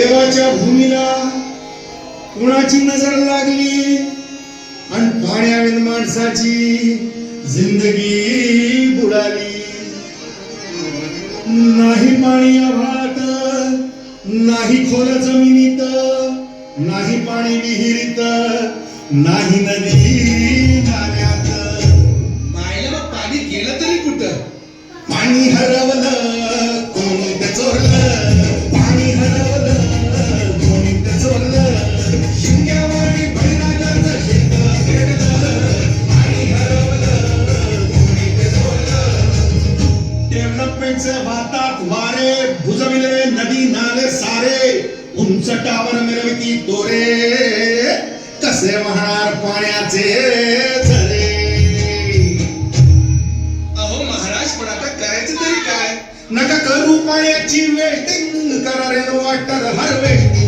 देवाच्या भूमीला कुणाची नजर लागली? आणि पाण्याविन माणसाची जिंदगी बुडाली. नाही पाणी आभाळात नाही खोल जमिनीत नाही पाणी विहिरीत नाही नदी नाल्यात. मायला मग पाणी गेलं तरी कुठं? पाणी हरवलं कोणी चोरलं. पाणी डेव्हलपमेंटचे वाहतात वारे भुजविले नदी नाले सारे. उंच टावर मिरविती दोरे कसे महार पाण्याचे झरे. अहो महाराज पण आता करायचं तरी काय? नका करू पाण्याची वेस्टिंग करा रे वाटर हार्वेस्टिंग नका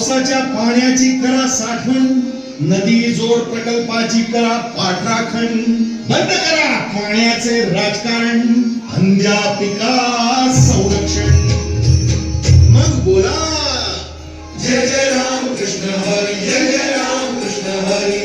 पावसाच्या पाण्याची करा साठवण नदी जोड प्रकल्पाची करा पाठराखण. बंद करा पाण्याचे राजकारण हंद्या पिका संरक्षण. मग बोला. जय जय राम कृष्ण हरी जय जय राम कृष्ण हरी.